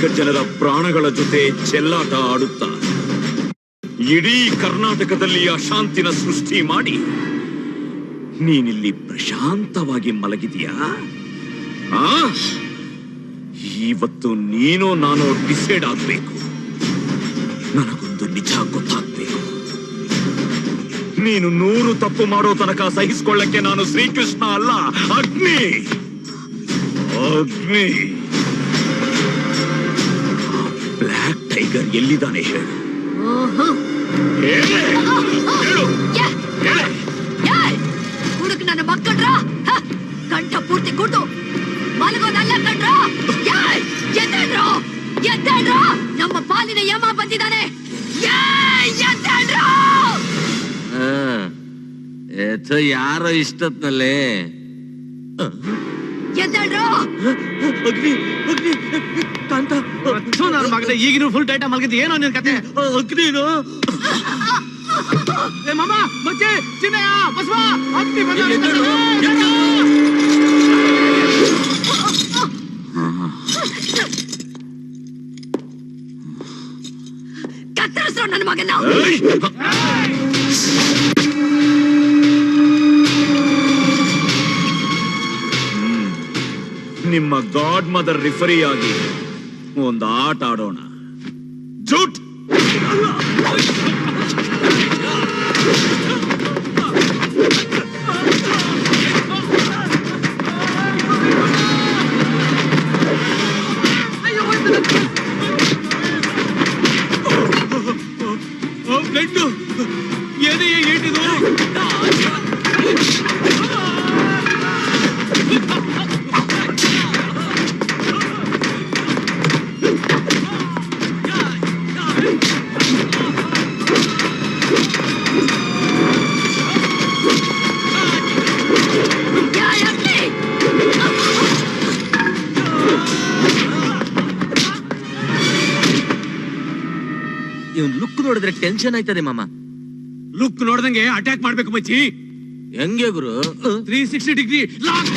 ಅಮಾಯಕ ಜನರ ಪ್ರಾಣಗಳ ಜೊತೆ ಚೆಲ್ಲಾಟ ಆಡುತ್ತಾ ಇಡೀ ಕರ್ನಾಟಕದಲ್ಲಿ ಅಶಾಂತಿನ ಸೃಷ್ಟಿ ಮಾಡಿ. ನೀನಿಲ್ಲಿ ಪ್ರಶಾಂತವಾಗಿ ಮಲಗಿದೀಯಾ? ಇವತ್ತು ನೀನೋ ನಾನು ಡಿಸೈಡ್ ಆಗ್ಬೇಕು. ನನಗೊಂದು ನಿಜ ಗೊತ್ತಾಗ್ಬೇಕು. ನೀನು ನೂರು ತಪ್ಪು ಮಾಡೋ ತನಕ ಸಹಿಸ್ಕೊಳ್ಳಕ್ಕೆ ನಾನು ಶ್ರೀಕೃಷ್ಣ ಅಲ್ಲ, ಅಗ್ನಿ. ಅಗ್ನಿ. ಬ್ಲ್ಯಾಕ್ ಟೈಗರ್ ಎಲ್ಲಿದ್ದಾನೆ ಹೇಳು. ಹುಡುಗ ನನ್ನ ಮಕ್ಕಳ್ರ? ಕಂಠ ಪೂರ್ತಿ ಕುಡ್ದು ಮಲಗೋದಲ್ಲ ಕಣ್ರ ಎದ್ದಾಡ್ರೋ ನಮ್ಮ ಪಾಲಿನ ಯಮ ಬಂದಿದ್ದಾನೆ. ಎಥ ಯಾರೋ ಯಾರು ಎದ್ದೇಳ್ರು ಅಗ್ನಿ ಅಗ್ನಿ. ಕಾಂತ ನನ್ನ ಮಗನೇ ಈಗಿನ ಫುಲ್ ಟೈಟ ಮಲಗಿದ್ದು. ಏನೋ ನಿನ್ ಕತೆ? ಅಗ್ನಿನು? ಏ ಮಾಮ ಮಚ್ಚೆ ಚಿನ್ನಯ್ಯ ಬಸವ ಅಗ್ನಿ ಬಂದ ಕತ್ತರಿಸ್ರು ನನ್ನ ಮಗನ. ನಿಮ್ಮ ಗಾಡ್ ಮದರ್ ರಿಫರಿ ಆಗಿ ಒಂದು ಆಟ ಆಡೋಣ. ಜೂಟ್! ಟೆನ್ಷನ್ ಆಯ್ತದೆ ಮಾಮ. ಲುಕ್ ನೋಡ್ದಂಗೆ ಅಟ್ಯಾಕ್ ಮಾಡ್ಬೇಕು ಮಚ್ಚಿ. ಹೆಂಗೆ ಗುರು? ತ್ರೀ ಸಿಕ್ಸ್ಟಿ ಡಿಗ್ರಿ ಲಾಕ್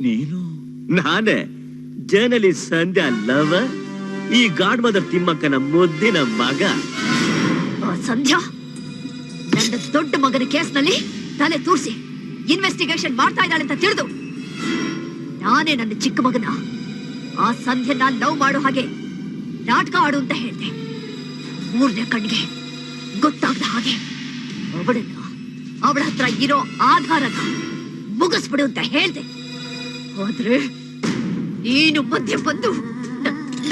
ನೀನು? ನಾನೇ? ಜರ್ನಲಿಸ್ಟ್ ಸಂಧ್ಯಾ ಲವರ್ ಈ ಗಾಡ್ ಮದರ್ ತಿಮ್ಮಕ್ಕನ ಮುದ್ದಿನ ಮಗ. ಆ, ಸಂಧ್ಯಾ, ನನ್ನ ದೊಡ್ಡ ಮಗನ ಕೇಸ್ನಲ್ಲಿ ತಲೆ ತೂರಿಸಿ ಇನ್ವೆಸ್ಟಿಗೇಷನ್ ಮಾಡ್ತಾ ಇದ್ದಾಳೆ ಅಂತ ತಿಳಿದು, ನಾನೇ ನನ್ನ ಚಿಕ್ಕ ಮಗನ. ಆ ಸಂಧ್ಯನ ಲವ್ ಮಾಡೋ ಹಾಗೆ ನಾಟಕ ಆಡು ಅಂತ ಹೇಳ್ದೆ. ಮೂರನೇ ಕಣ್ಣಿಗೆ ಗೊತ್ತಾಗದ ಹಾಗೆ ಅವಳನ್ನ ಅವಳ ಹತ್ರ ಇರೋ ಆಧಾರನ ಮುಗಿಸ್ಬಿಡು ಅಂತ ಹೇಳ್ದೆ. ಆದ್ರೆ ನೀನು ಮಧ್ಯೆ ಬಂದು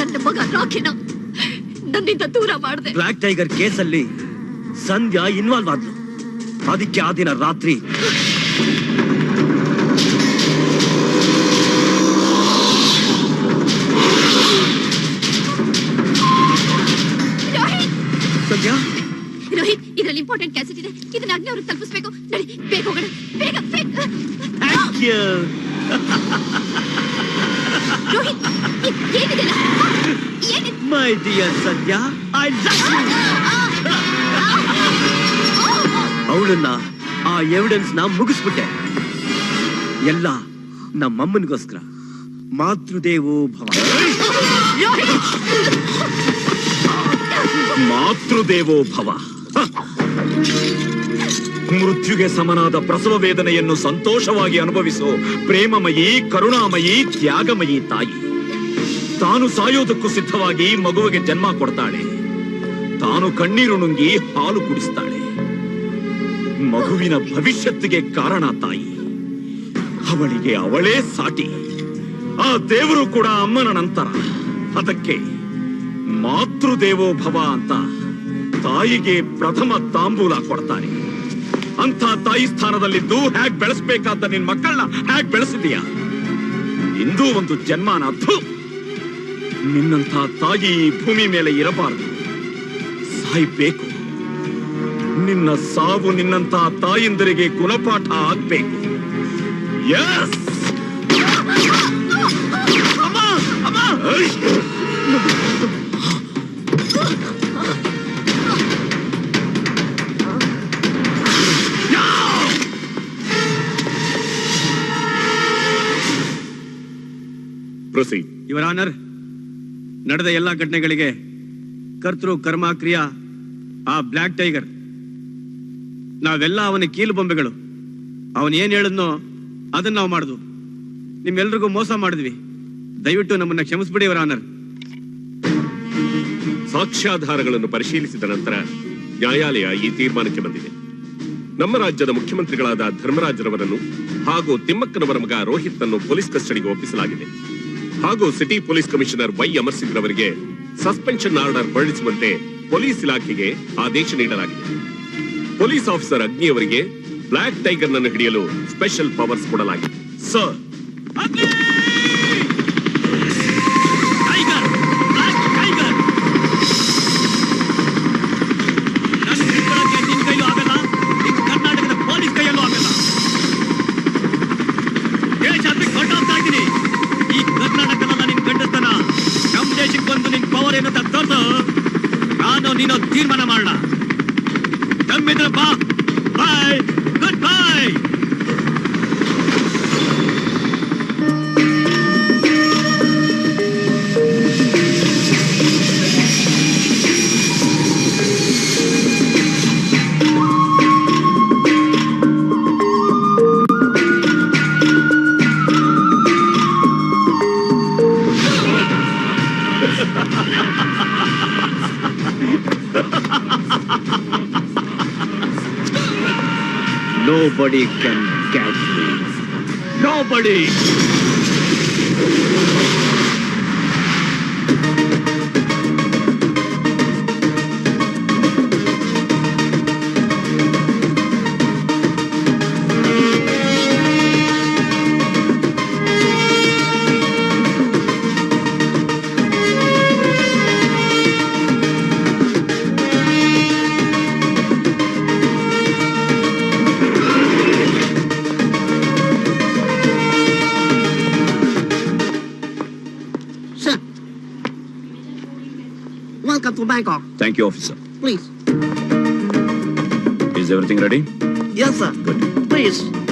ನನ್ನ ಮಗ ರಾಕಿನ ನನ್ನಿಂದ ದೂರ ಮಾಡಿದೆ. ಬ್ಲಾಕ್ ಟೈಗರ್ ಕೇಸಲ್ಲಿ ಸಂಧ್ಯಾ ಇನ್ವಾಲ್ವ್ ಆದ್ಲು. ಅದಕ್ಕೆ ಆ ದಿನ ರಾತ್ರಿ ಸಂಧ್ಯಾ? ರೋಹಿತ್ ಇದರಲ್ಲಿ ಇಂಪಾರ್ಟೆಂಟ್ ಕ್ಯಾಸೆಟ್ ಇದೆ. ಇದನ್ನ ಅಗ್ನಿ ಅವ್ರಿಗೆ ತಲುಪಿಸ್ಬೇಕು. ನಡಿ ಬೇಗ ಹೋಗೋಣ. ಬೇಗ ಬೇಗ ಥ್ಯಾಂಕ್ ಯು ರೋಹಿತ್ ಇದ್ ಏನಿದೆಲ್ಲ ಡಿಯರ್ ಸಂಧ್ಯಾ ಐ ಅವಳನ್ನ ಆ ಎವಿಡೆನ್ಸ್ನ ಮುಗಿಸ್ಬಿಟ್ಟೆ. ಎಲ್ಲ ನಮ್ಮಮ್ಮನಿಗೋಸ್ಕರ ಮಾತೃದೇವೋ ಭವ. ಮಾತೃದೇವೋ ಭವ. ಮೃತ್ಯುಗೆ ಸಮನಾದ ಪ್ರಸವ ವೇದನೆಯನ್ನು ಸಂತೋಷವಾಗಿ ಅನುಭವಿಸೋ ಪ್ರೇಮಮಯಿ, ಕರುಣಾಮಯಿ, ತ್ಯಾಗಮಯಿ ತಾಯಿ. ತಾನು ಸಾಯೋದಕ್ಕೂ ಸಿದ್ಧವಾಗಿ ಮಗುವಿಗೆ ಜನ್ಮ ಕೊಡ್ತಾಳೆ. ತಾನು ಕಣ್ಣೀರು ನುಂಗಿ ಹಾಲು ಕುಡಿಸ್ತಾಳೆ. ಮಗುವಿನ ಭವಿಷ್ಯತ್ತಿಗೆ ಕಾರಣ ತಾಯಿ. ಅವಳಿಗೆ ಅವಳೇ ಸಾಟಿ. ಆ ದೇವರು ಕೂಡ ಅಮ್ಮನ ನಂತರ. ಅದಕ್ಕೆ ಮಾತೃದೇವೋ ಭವ ಅಂತ ತಾಯಿಗೆ ಪ್ರಥಮ ತಾಂಬೂಲ ಕೊಡ್ತಾರೆ. ಅಂತ ತಾಯಿ ಸ್ಥಾನದಲ್ಲಿದ್ದು ಹ್ಯಾಗ್ ಬೆಳೆಸ್ಬೇಕಾದ ನಿನ್ ಮಕ್ಕಳನ್ನ ಹ್ಯಾಗ್ ಬೆಳೆಸಿದೀಯ ಇಂದೂ ಒಂದು ಜನ್ಮಾನ ನಿನ್ನಂಥ ತಾಯಿ ಭೂಮಿ ಮೇಲೆ ಇರಬಾರದು. ಸಾಯ್ಬೇಕು ನಿನ್ನ ಸಾವು ನಿನ್ನಂಥ ತಾಯಿಂದರಿಗೆ ಗುಣಪಾಠ ಆಗ್ಬೇಕು. ಎಸ್ ಅಮ್ಮ! ಅಮ್ಮ! ಐ! ನಡೆದ ಎಲ್ಲ ಘಟನೆಗಳಿಗೆ ಕರ್ತೃ ಕರ್ಮಕ್ರಿಯ, ಆ ಬ್ಲ್ಯಾಕ್ ಟೈಗರ್, ನಾವೆಲ್ಲ ಅವನ ಕೀಲು ಬೊಂಬೆಗಳು. ಅವನ್ ಏನ್ ಹೇಳಿದ್ನೋ ಅದನ್ನ ನಾವು ಮಾಡಿದ್ವು ನಿಮ್ಮೆಲ್ರಿಗೂ ಮೋಸ ಮಾಡಿದ್ವಿ. ದಯವಿಟ್ಟು ನಮ್ಮನ್ನ ಕ್ಷಮಿಸ್ಬಿಡಿ ಅವರ ಆನರ್. ಸಾಕ್ಷ್ಯಾಧಾರಗಳನ್ನು ಪರಿಶೀಲಿಸಿದ ನಂತರ ನ್ಯಾಯಾಲಯ ಈ ತೀರ್ಮಾನಕ್ಕೆ ಬಂದಿದೆ. ನಮ್ಮ ರಾಜ್ಯದ ಮುಖ್ಯಮಂತ್ರಿಗಳಾದ ಧರ್ಮರಾಜ್ರವರನ್ನು ಹಾಗೂ ತಿಮ್ಮಕ್ಕನವರ ಮಗ ರೋಹಿತ್ ಅನ್ನು ಪೊಲೀಸ್ ಕಸ್ಟಡಿಗೆ ಒಪ್ಪಿಸಲಾಗಿದೆ. ಹಾಗೂ city police commissioner Y Amar Singh suspension order ಹೊರಡಿಸುವಂತೆ ಪೊಲೀಸ್ ಇಲಾಖೆಗೆ ಆದೇಶ ನೀಡಲಾಗಿದೆ. ಪೊಲೀಸ್ ಆಫೀಸರ್ ಅಗ್ನಿ ಅವರಿಗೆ ಬ್ಲಾಕ್ ಟೈಗರ್ ನನ್ನು ಹಿಡಿಯಲು ಸ್ಪೆಷಲ್ ಪವರ್ಸ್ ಕೊಡಲಾಗಿದೆ. ಸರ್ ನಾನು ತೀರ್ಮಾನ ಮಾಡೋಣ ಬಾ bye good bye Nobody can catch me. Nobody. Bangkok. Thank you, officer. Please. Is everything ready? Yes, sir. Good. Please.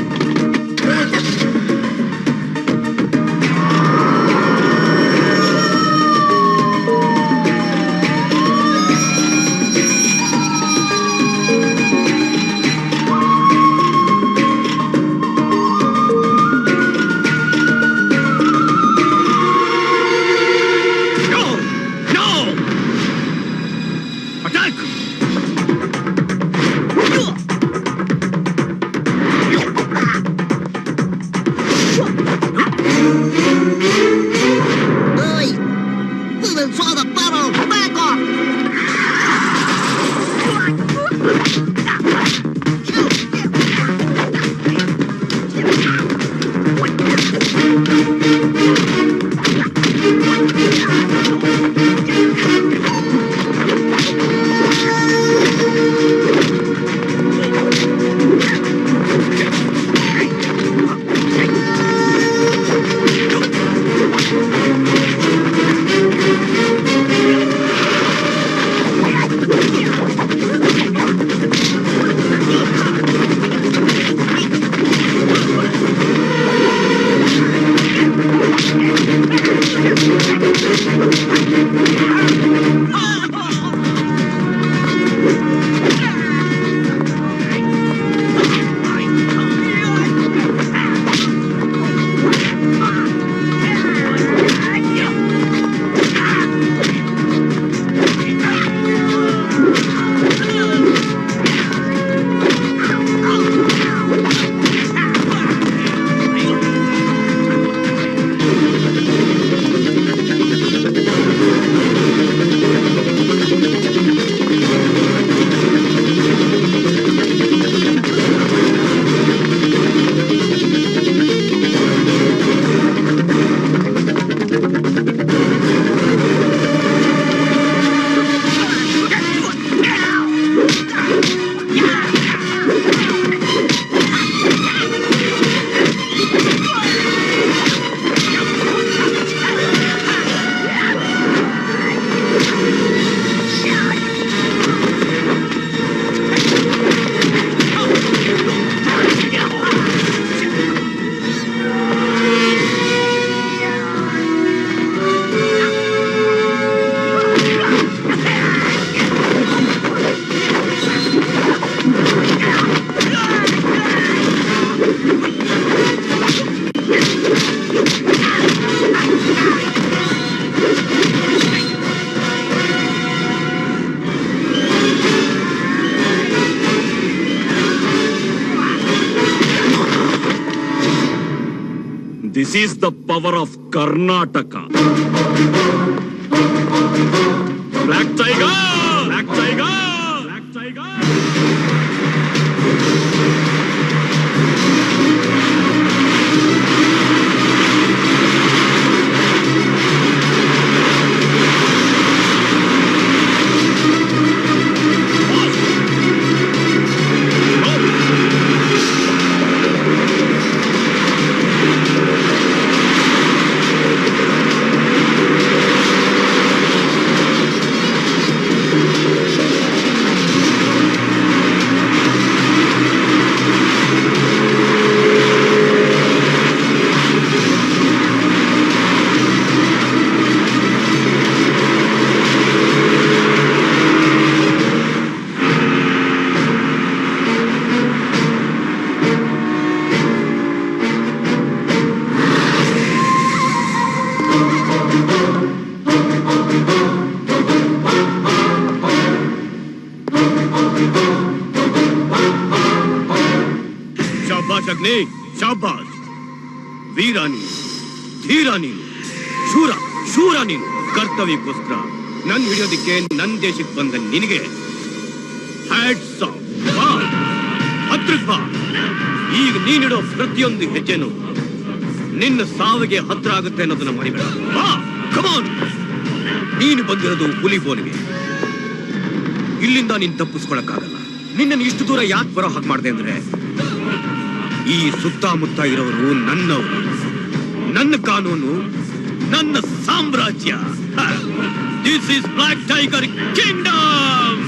Power of Karnataka black tiger ನೀನು. ಕರ್ತವ್ಯಕ್ಕೋಸ್ಕರ ನನ್ ಹಿಡಿಯೋದಿಕ್ಕೆ ನನ್ ದೇಶಕ್ಕೆ ಬಂದ ನಿನಗೆ ಈಗ ನೀನಿಡೋ ಪ್ರತಿಯೊಂದು ಹೆಜ್ಜೆನು ನಿನ್ನ ಸಾವಿಗೆ ಹತ್ರ ಆಗುತ್ತೆ ಅನ್ನೋದನ್ನ ಮರಿಬೇಡ. ನೀನು ಬಂದಿರೋದು ಹುಲಿ ಬೋನಿಗೆ. ಇಲ್ಲಿಂದ ನೀನ್ ತಪ್ಪಿಸ್ಕೊಳಕ್ಕಾಗಲ್ಲ. ನಿನ್ನನ್ನು ಇಷ್ಟು ದೂರ ಯಾಕೆ ಬರೋ ಹಾಗೆ ಮಾಡಿದೆ ಅಂದ್ರೆ ಈ ಸುತ್ತಮುತ್ತ ಇರೋರು ನನ್ನವರು. ನನ್ನ ಕಾನೂನು ನನ್ನ ಸಾಮ್ರಾಜ್ಯ. This is black tiger kingdom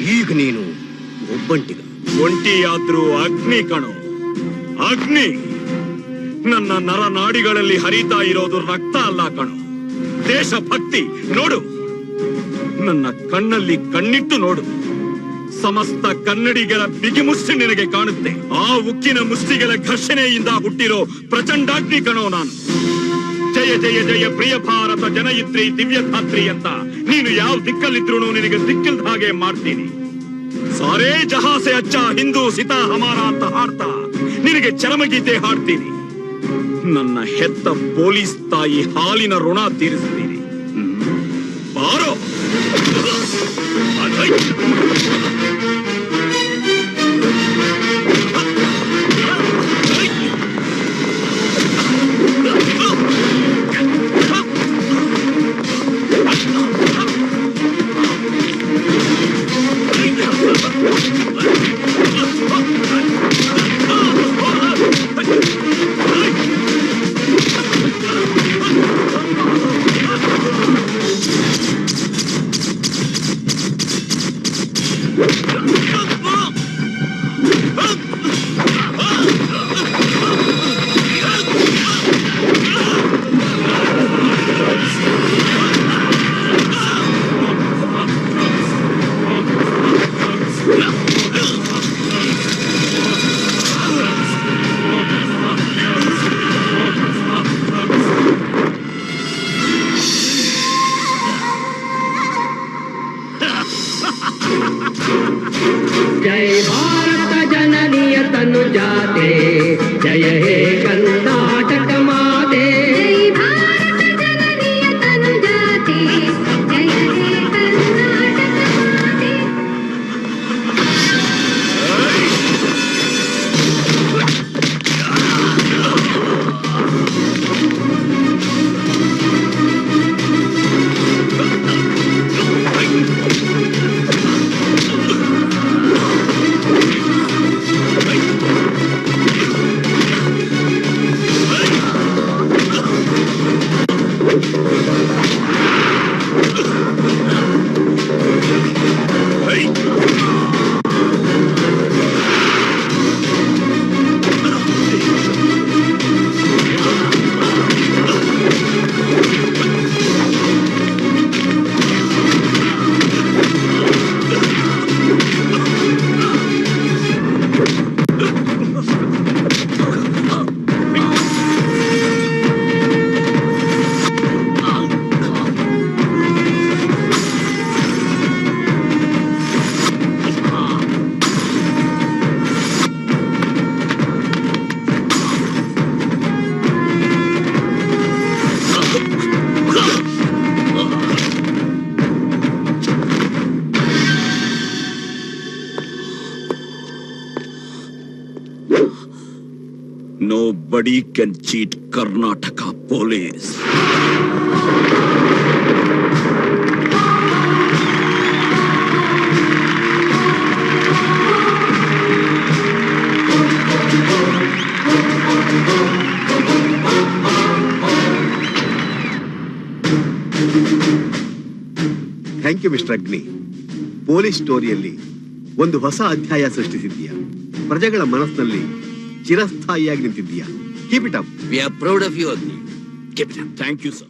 ಈಗ ನೀನು ಒಬ್ಬಂಟಿಗ. ಒಂಟಿಯಾದ್ರೂ ಅಗ್ನಿ ಕಣು. ಅಗ್ನಿ. ನನ್ನ ನರನಾಡಿಗಳಲ್ಲಿ ಹರಿತಾ ಇರೋದು ರಕ್ತ ಅಲ್ಲ ಕಣು. ದೇಶಭಕ್ತಿ ನೋಡು. ನನ್ನ ಕಣ್ಣಲ್ಲಿ ಕಣ್ಣಿಟ್ಟು ನೋಡು. ಸಮಸ್ತ ಕನ್ನಡಿಗರ ಬಿಗಿಮುಷ್ಟಿ ನಿನಗೆ ಕಾಣುತ್ತೆ. ಆ ಉಕ್ಕಿನ ಮುಷ್ಟಿಗಳ ಘರ್ಷಣೆಯಿಂದ ಹುಟ್ಟಿರೋ ಪ್ರಚಂಡಾಗ್ನಿ ಕಣೋ ನಾನು. ಜಯ ಜಯ ಜಯ, ಪ್ರಿಯ ಭಾರತ ಜನಯಿತ್ರಿ ದಿವ್ಯಧಾತ್ರಿ ಅಂತ. ನೀನು ಯಾವ ದಿಕ್ಕಲ್ಲಿದ್ರು ನಿನಗೆ ದಿಕ್ಕಿಲ್ದ ಹಾಗೆ ಮಾಡ್ತೀನಿ. ಸಾರೇ ಜಹಾಸೆ ಅಚ್ಚ, ಹಿಂದೂ ಸಿತಾ ಹಮಾರ ಅಂತ ಹಾಡ್ತಾ. ನಿನಗೆ ಚರಮಗೀತೆ ಹಾಡ್ತೀನಿ. ನನ್ನ ಹೆತ್ತ ಪೊಲೀಸ್ ತಾಯಿ ಹಾಲಿನ ಋಣ ತೀರಿಸ್ತೀನಿ. ಬಾರೋ. What? जय हे Karnataka Nobody can cheat Karnataka police. Thank you mister Agni police ಸ್ಟೋರಿಯಲ್ಲಿ ಒಂದು ಹೊಸ ಅಧ್ಯಾಯ ಸೃಷ್ಟಿಸಿದ್ದೀಯ? ಪ್ರಜೆಗಳ ಮನಸ್ಸಿನಲ್ಲಿ ಚಿರಸ್ಥಾಯಿಯಾಗಿ ನಿಂತಿದ್ದೀಯ? Keep it up. We are proud of you, Agni. Keep it up. Thank you, sir.